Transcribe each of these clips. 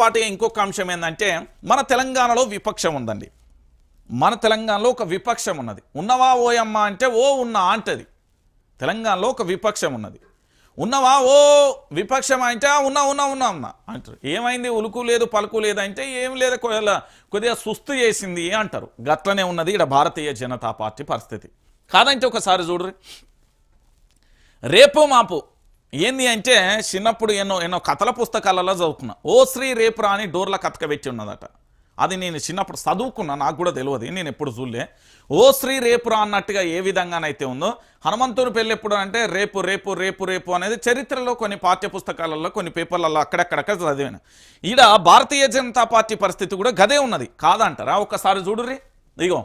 పాటు ఇంకొక అంశం ఏంటంటే మన తెలంగాణలో విపక్షం ఉందండి. మన తెలంగాణలో ఒక విపక్షం ఉన్నది. ఉన్నవా ఓయమ్మ అంటే ఓ ఉన్నా అంటది తెలంగాణలో ఒక విపక్షం ఉన్నది. ఉన్నవా ఓ విపక్షం అంటే ఉన్నా ఉన్నా ఉన్నా ఉన్నా అంటారు. ఏమైంది? ఉలుకు లేదు పలుకు లేదు అంటే ఏం లేదు కొద్దిగా కొద్దిగా సుస్తు చేసింది అంటారు. గట్లనే ఉన్నది ఇక్కడ భారతీయ జనతా పార్టీ పరిస్థితి. కాదంటే ఒకసారి చూడరు రేపు మాపు ఏంది అంటే చిన్నప్పుడు ఎన్నో ఎన్నో కథల పుస్తకాలలో చదువుకున్నా. ఓ శ్రీ రేపు రాని డోర్ల కథక పెట్టి ఉన్నదట. అది నేను చిన్నప్పుడు చదువుకున్నా నాకు కూడా తెలియదు నేను ఎప్పుడు చూడలే. ఓ శ్రీ రేపు రా అన్నట్టుగా ఏ విధంగానైతే ఉందో హనుమంతుడు పెళ్ళి ఎప్పుడు అంటే రేపు రేపు రేపు రేపు అనేది చరిత్రలో కొన్ని పాఠ్య పుస్తకాలలో కొన్ని పేపర్లలో అక్కడక్కడక్కడ చదివాను. ఈడ భారతీయ జనతా పార్టీ పరిస్థితి కూడా గదే ఉన్నది. కాదంటారా? ఒకసారి చూడుర్రి. ఇగో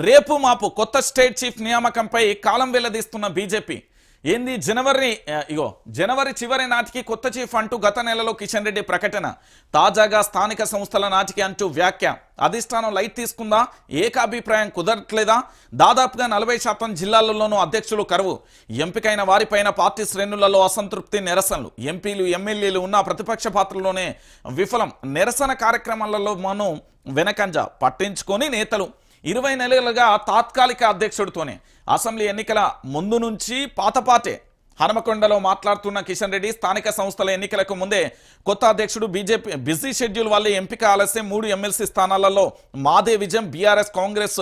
రేపు మాపు కొత్త స్టేట్ చీఫ్ నియామకంపై కాలం వెల్లదీస్తున్న బీజేపీ. ఏంది జనవరి ఇగో జనవరి చివరి నాటికి కొత్త చీఫ్ అంటూ గత నెలలో కిషన్ రెడ్డి ప్రకటన. తాజాగా స్థానిక సంస్థల నాటికి అంటూ వ్యాఖ్య. అధిష్టానం లైట్ తీసుకుందా? ఏకాభిప్రాయం కుదరట్లేదా? దాదాపుగా నలభై శాతం జిల్లాలలోనూ అధ్యక్షులు కరువు. ఎంపికైన వారిపైన పార్టీ శ్రేణులలో అసంతృప్తి నిరసనలు. ఎంపీలు ఎమ్మెల్యేలు ఉన్న ప్రతిపక్ష పాత్రలోనే విఫలం. నిరసన కార్యక్రమాలలో మనం వెనకంజ పట్టించుకొని నేతలు. ఇరవై నెలలుగా తాత్కాలిక అధ్యక్షుడితోనే అసెంబ్లీ ఎన్నికల ముందు నుంచి పాతపాటే హనుమకొండలో మాట్లాడుతున్న కిషన్ రెడ్డి స్థానిక సంస్థల ఎన్నికలకు ముందే కొత్త అధ్యక్షుడు బీజేపీ బిజీ షెడ్యూల్ వల్ల ఎంపిక ఆలస్యం. మూడు ఎమ్మెల్సీ స్థానాలలో మాదే విజయం. బీఆర్ఎస్ కాంగ్రెస్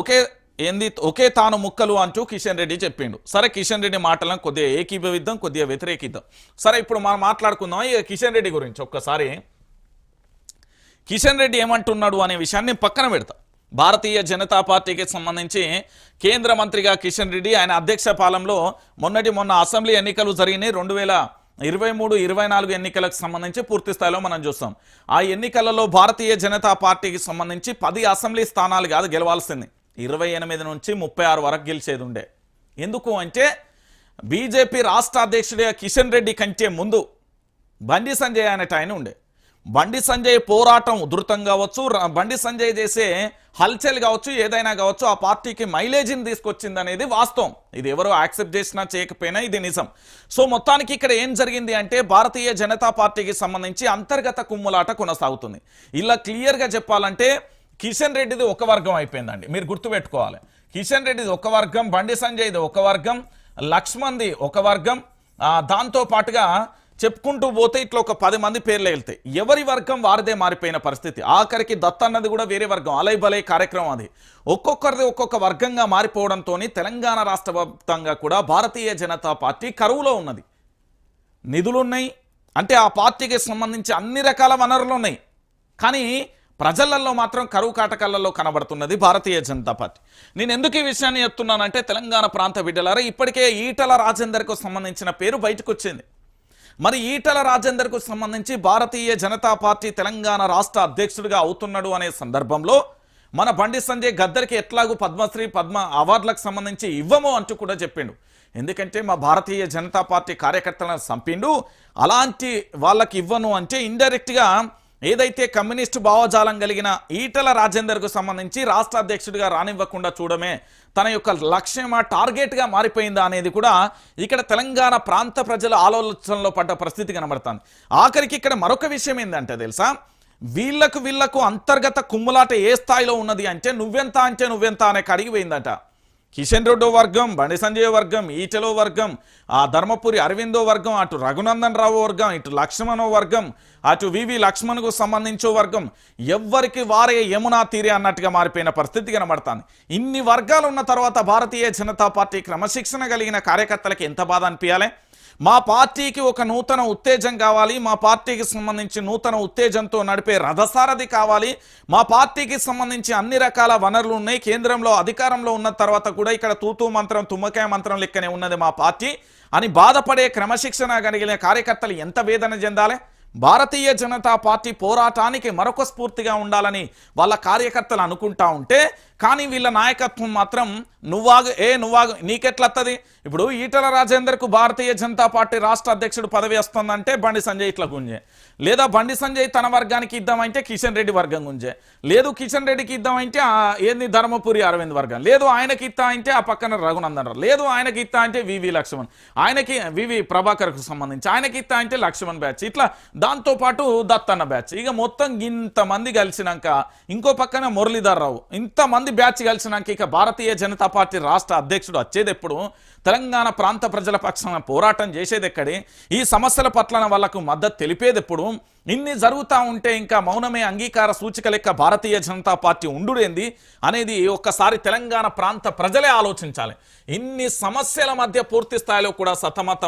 ఒకే ఏంది ఒకే తాను ముక్కలు అంటూ కిషన్ రెడ్డి చెప్పిండు. సరే కిషన్ రెడ్డి మాటలను కొద్దిగా ఏకీభవిద్దాం కొద్దిగా వ్యతిరేకిద్దాం. సరే ఇప్పుడు మనం మాట్లాడుకుందాం. ఇక కిషన్ రెడ్డి గురించి ఒక్కసారి. కిషన్ రెడ్డి ఏమంటున్నాడు అనే విషయాన్ని నేను పక్కన పెడతా. భారతీయ జనతా పార్టీకి సంబంధించి కేంద్ర మంత్రిగా కిషన్ రెడ్డి ఆయన అధ్యక్ష పాలనలో మొన్నటి మొన్న అసెంబ్లీ ఎన్నికలు జరిగినాయి. రెండు వేల ఇరవై మూడు ఇరవై నాలుగు ఎన్నికలకు సంబంధించి పూర్తి స్థాయిలో మనం చూస్తాం. ఆ ఎన్నికలలో భారతీయ జనతా పార్టీకి సంబంధించి పది అసెంబ్లీ స్థానాలు కాదు గెలవాల్సింది. ఇరవై ఎనిమిది నుంచి ముప్పై ఆరు వరకు గెలిచేది ఉండే. ఎందుకు అంటే బీజేపీ రాష్ట్ర అధ్యక్షుడిగా కిషన్ రెడ్డి కంటే ముందు బండి సంజయ్ అనేట ఆయన ఉండే. బండి సంజయ్ పోరాటం ఉధృతం కావచ్చు బండి సంజయ్ చేసే హల్చల్ కావచ్చు ఏదైనా కావచ్చు ఆ పార్టీకి మైలేజీని తీసుకొచ్చింది అనేది వాస్తవం. ఇది ఎవరు యాక్సెప్ట్ చేసినా చేయకపోయినా ఇది నిజం. సో మొత్తానికి ఇక్కడ ఏం జరిగింది అంటే భారతీయ జనతా పార్టీకి సంబంధించి అంతర్గత కుమ్ములాట కొనసాగుతుంది. ఇలా క్లియర్గా చెప్పాలంటే కిషన్ రెడ్డిది ఒక వర్గం అయిపోయిందండి. మీరు గుర్తుపెట్టుకోవాలి. కిషన్ రెడ్డిది ఒక వర్గం బండి సంజయ్ది ఒక వర్గం లక్ష్మణ్ది ఒక వర్గం దాంతో పాటుగా చెప్పుకుంటూ పోతే ఇట్లా ఒక పది మంది పేర్లు వెళ్తాయి ఎవరి వర్గం వారిదే మారిపోయిన పరిస్థితి. ఆఖరికి దత్త అన్నది కూడా వేరే వర్గం. అలై బలై కార్యక్రమం అది. ఒక్కొక్కరిది ఒక్కొక్క వర్గంగా మారిపోవడంతో తెలంగాణ రాష్ట్ర వ్యాప్తంగా కూడా భారతీయ జనతా పార్టీ కరువులో ఉన్నది. నిధులున్నాయి. అంటే ఆ పార్టీకి సంబంధించి అన్ని రకాల వనరులు ఉన్నాయి. కానీ ప్రజలలో మాత్రం కరువు కాటకాలలో కనబడుతున్నది భారతీయ జనతా పార్టీ. నేను ఎందుకు ఈ విషయాన్ని చెప్తున్నానంటే తెలంగాణ ప్రాంత బిడ్డలారా ఇప్పటికే ఈటల రాజేందర్కు సంబంధించిన పేరు బయటకు వచ్చింది మరి ఈటల రాజేందర్కు సంబంధించి భారతీయ జనతా పార్టీ తెలంగాణ రాష్ట్ర అధ్యక్షుడిగా అవుతున్నాడు అనే సందర్భంలో మన బండి సంజయ్ గద్దరికి ఎట్లాగూ పద్మశ్రీ పద్మ అవార్డులకు సంబంధించి ఇవ్వము అంటూ కూడా చెప్పిండు. ఎందుకంటే మా భారతీయ జనతా పార్టీ కార్యకర్తలను చంపిండు. అలాంటి వాళ్ళకి ఇవ్వను అంటే ఇండైరెక్ట్గా ఏదైతే కమ్యూనిస్టు భావజాలం కలిగిన ఈటల రాజేందర్కు సంబంధించి రాష్ట్ర అధ్యక్షుడిగా రానివ్వకుండా చూడమే తన యొక్క లక్ష్యమా టార్గెట్గా మారిపోయిందా అనేది కూడా ఇక్కడ తెలంగాణ ప్రాంత ప్రజల ఆలోచనలో పడ్డ పరిస్థితి కనబడుతుంది. ఆఖరికి ఇక్కడ మరొక విషయం ఏంటంటే తెలుసా? వీళ్ళకు వీళ్ళకు అంతర్గత కుమ్ములాట ఏ స్థాయిలో ఉన్నది అంటే నువ్వెంత అంటే నువ్వెంత అనే కడిగిపోయిందట. కిషన్ రెడ్డి వర్గం బండి సంజయ్ వర్గం ఈటెలో వర్గం ఆ ధర్మపురి అరవిందో వర్గం అటు రఘునందన్ రావు వర్గం ఇటు లక్ష్మణో వర్గం అటు వివి లక్ష్మణ్కు సంబంధించో వర్గం ఎవ్వరికి వారే యమునా తీరే అన్నట్టుగా మారిపోయిన పరిస్థితి కనబడుతుంది. ఇన్ని వర్గాలు ఉన్న తర్వాత భారతీయ జనతా పార్టీ క్రమశిక్షణ కలిగిన కార్యకర్తలకు ఎంత బాధ అనిపించాలి మా పార్టీకి ఒక నూతన ఉత్తేజం కావాలి మా పార్టీకి సంబంధించి నూతన ఉత్తేజంతో నడిపే రథసారథి కావాలి. మా పార్టీకి సంబంధించి అన్ని రకాల వనరులు ఉన్నాయి. కేంద్రంలో అధికారంలో ఉన్న తర్వాత కూడా ఇక్కడ తూతూ మంత్రం తుమ్మకాయ మంత్రం లెక్కనే ఉన్నది మా పార్టీ. అని బాధపడే క్రమశిక్షణ కలిగిన కార్యకర్తలు ఎంత వేదన చెందాలి? భారతీయ జనతా పార్టీ పోరాటానికి మరొక స్ఫూర్తిగా ఉండాలని వాళ్ళ కార్యకర్తలు అనుకుంటా ఉంటే కానీ వీళ్ళ నాయకత్వం మాత్రం నువ్వాగు ఏ నువ్వాగు నీకెట్లత్తది? ఇప్పుడు ఈటల రాజేందర్కు భారతీయ జనతా పార్టీ రాష్ట్ర అధ్యక్షుడు పదవి వస్తుందంటే బండి సంజయ్ ఇట్లా గుంజే. లేదా బండి సంజయ్ తన వర్గానికి ఇద్దామంటే కిషన్ రెడ్డి వర్గం గుంజే. లేదు కిషన్ రెడ్డికి ఇద్దామంటే ఏంది ధర్మపురి అరవింద్ వర్గం. లేదు ఆయనకి ఇస్తా అంటే ఆ పక్కన రఘునందన్ రావు. లేదు ఆయనకి ఇస్తా అంటే వివి లక్ష్మణ్. ఆయనకి వివి ప్రభాకర్కు సంబంధించి ఆయనకి ఇస్తా అంటే లక్ష్మణ్ బ్యాచ్. ఇట్లా దాంతోపాటు దత్తన్న బ్యాచ్. ఇక మొత్తం ఇంతమంది కలిసినాక ఇంకో పక్కన మురళీధర్ రావు. ఇంతమంది బ్యాచ్ కలిసినాక ఇక భారతీయ జనతా పార్టీ రాష్ట్ర అధ్యక్షుడు వచ్చేదెప్పుడు తెలంగాణ ప్రాంత ప్రజల పక్షాన పోరాటం చేసేది ఎక్కడి ఈ సమస్యల పట్ల వాళ్ళకు మద్దతు తెలిపేదెప్పుడు ఇన్ని జరుగుతూ ఉంటే ఇంకా మౌనమే అంగీకార సూచిక లెక్క భారతీయ జనతా పార్టీ ఉండుడేంది అనేది ఒక్కసారి తెలంగాణ ప్రాంత ప్రజలే ఆలోచించాలి. ఇన్ని సమస్యల మధ్య పూర్తి స్థాయిలో కూడా సతమతం